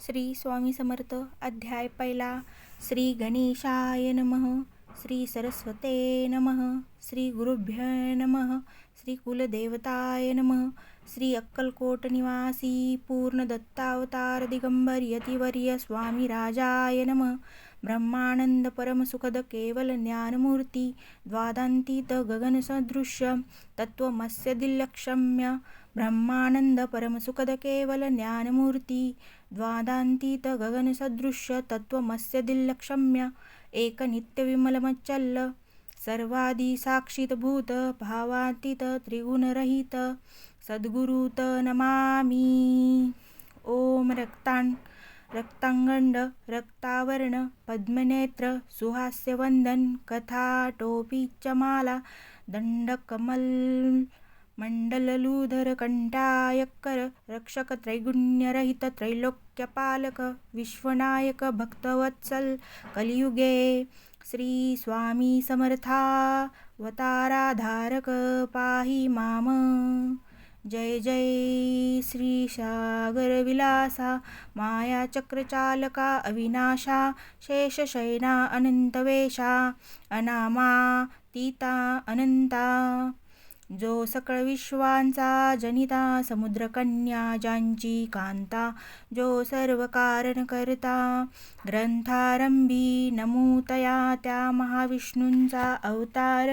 श्री स्वामी समर्थ अध्याय पहिला. श्री गणेशाय नमः श्री सरस्वते नमः श्री गुरुभ्य नमः श्री कुलदेवताय नमः श्री अक्कलकोट निवासी पूर्ण दत्तावतार दिगंबर यतिवर्य स्वामी राजाय नमः ब्रह्मानंद परमसुखद केवल ज्ञानमूर्ती द्वादांतीत गगनसदृश्य तत्त्वमस्य दिल्लक्षम्य ब्रह्मानंद परमसुखद केवल ज्ञानमूर्ती द्वादान्तीत गगनसदृश्य तत्त्वमस्य दिल्लक्षम्य एक नित्यविमलमच्चल्ल भावातीत त्रिगुणरहित सद्गुरुत नमामि। ॐ रक्तान् रक्ताङ्गण्ड रक्तावर्ण पद्मनेत्र सुहास्यवन्दन कथाटोपी च माला दण्डकमल् मंडललूधर कंटायकर रक्षक त्रैगुण्यरहित त्रैलोक्यपालक विश्वनायक भक्तवत्सल कलियुगे श्री स्वामी समर्थावताराधारक पाहि माम। जय जय श्रीसागरविलासा मायाचक्रचालका अविनाशा शेषशयना अनंतवेशा अनामा तीता अनंता। जो सकळ विश्वांचा जनिता समुद्रकन्या ज्यांची कांता जो सर्व कारण करता ग्रंथारंभी नमूतया त्या महाविष्णूंचा अवतार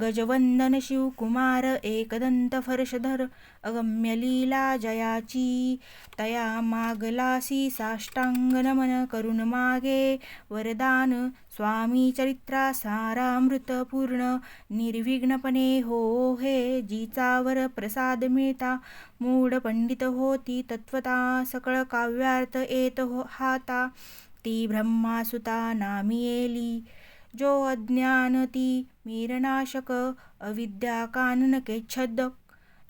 गजवंदन शिवकुमार एकदंत फर्शधर अगम्य लीला जयाची तया मागलासी साष्टांग नमन करुण मागे वरदान स्वामी चरित्रा सारामृत पूर्ण निर्विघ्नपणे हो हे जीचावर प्रसाद मिळता. मूढ पंडित होती तत्वता सकळ काव्यार्थ येत हो हाता. ती ब्रह्मासुता नामी येली. जो अज्ञान ती मीरनाशक अविद्या काननके छद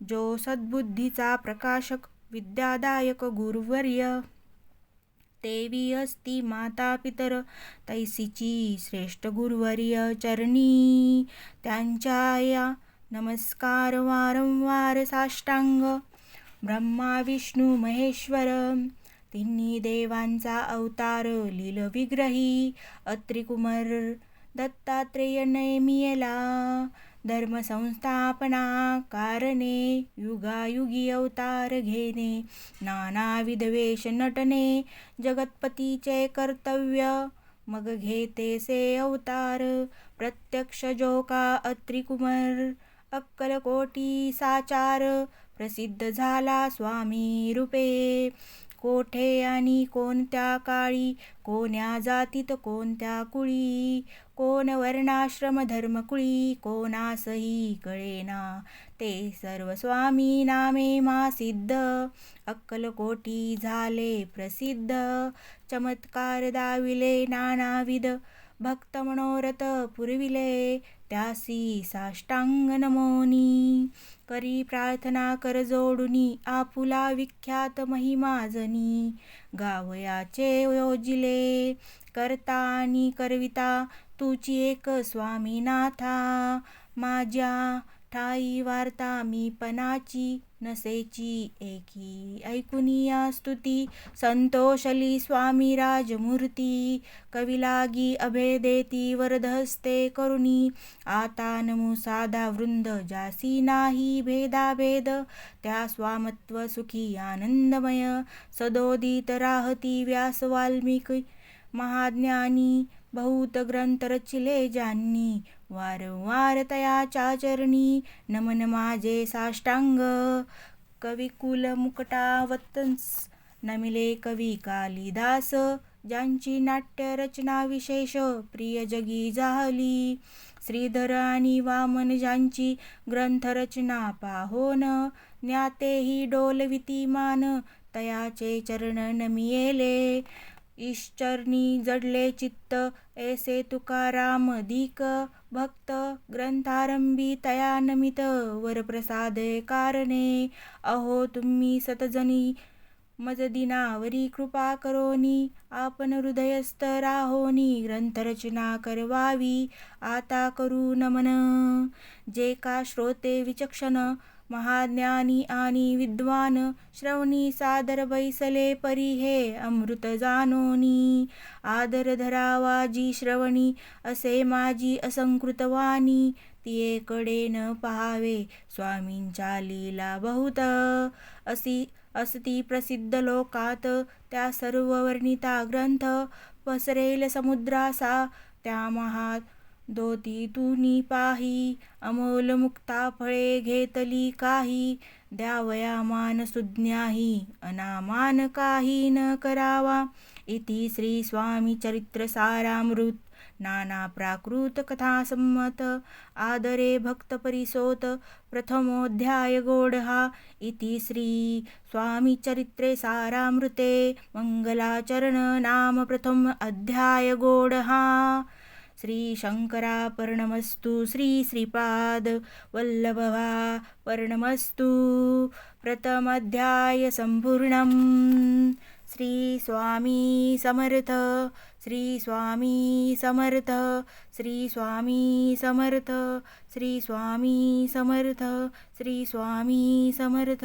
जो सद्बुद्धीचा प्रकाशक विद्यादायक गुरुवर्य. देवी अस्ति माता पितर तैसीची श्रेष्ठ गुरुवर्य चरणी. त्यांच्या या नमस्कार वारंवार साष्टांग. ब्रह्मा विष्णू महेश्वर. तिन्ही देवांचा अवतार लीलविग्रही. अत्रिकुमर दत्तात्रेय नैमियला. धर्मसंस्थापना कारणे युगायुगी अवतार घेणे नानाविध वेश नटने जगतपतीचे कर्तव्य. मग घेतेसे अवतार. प्रत्यक्ष जो का अत्रिकुमर अक्कलकोटी साचार प्रसिद्ध झाला स्वामी रूपे. कोठे आणि कोणत्या काळी कोण्या जातीत कोणत्या कुळी कोण वर्णाश्रम धर्मकुळी कोणासही कळेना. ते सर्व स्वामी नामे मा सिद्ध. अक्कलकोटी झाले प्रसिद्ध. चमत्कार दाविले नानाविध. भक्त मनोरथ पुरविले त्यासी साष्टांग नमोनी करी प्रार्थना कर जोडुनी आपुला विख्यात महिमाजनी गावयाचे योजिले करता आणि करविता तुची एक स्वामीनाथा. माझ्या ठाई वार्ता मी पणाची नसेची एकी ऐकुनिया स्तुती. संतोषली स्वामी राजमूर्ती कविलागी अभेदेती वरदहस्ते करुणी. आता नमू साधा वृंद जासी नाही भेदाभेद त्या स्वामत्व सुखी आनंदमय. सदोदित राहती व्यास वाल्मिकी महाज्ञानी बहुत ग्रंथ रचिले ज्यांनी वारंवार तयाच्या चरणी नमन माझे साष्टांग। कविकुल मुकटावतंस नमिले कवी कालिदास। ज्यांची नाट्य रचना विशेष प्रिय जगी झाली श्रीधर आणि वामन ज्यांची ग्रंथरचना पाहोन। ज्ञातेही डोलविती मान तयाचे चरण नमियेले। ईश्चरणी जडले चित्त ऐसे तुकाराम दिक भक्त ग्रंथारंभी तया नमित वरप्रसाद कारणे अहो तुम्ही सतजनी मजदिनावरी कृपा करोनी आपण हृदयस्थ राहोनी ग्रंथरचना करवावी आता करू नमन जे का श्रोते विचक्षण महाज्ञानी आणि विद्वान श्रवणी सादर बैसले परी हे अमृत जानोनी आदर धरावा जी श्रवणी असे माझी असंकृतवाणी तिये कडे न पहावे स्वामींच्या लीला बहुत. असी असती प्रसिद्ध लोकात त्या सर्व वर्णिता ग्रंथ पसरेल समुद्रासा. त्या धोती दोतीतूनी पाही अमोल मुक्ता फळे घेतली काही द्यावया मान सुज्ञाही अनामान काही न करावा. इति श्री स्वामी चरित्र सारामृत नाना प्राकृत कथा संमत आदरे भक्त परिसोत प्रथमोध्याय गोडहा इति श्री स्वामी चरित्रे सारामृते मंगलाचरण नाम प्रथम अध्याय गोडहा श्री शङ्करापर्णमस्तु श्री श्रीपाद वल्लभवा पर्णमस्तु प्रथमध्यायसम्पूर्णं श्रीस्वामी समर्थ श्रीस्वामी समर्थ श्रीस्वामी समर्थ श्रीस्वामी समर्थ श्रीस्वामी समर्थ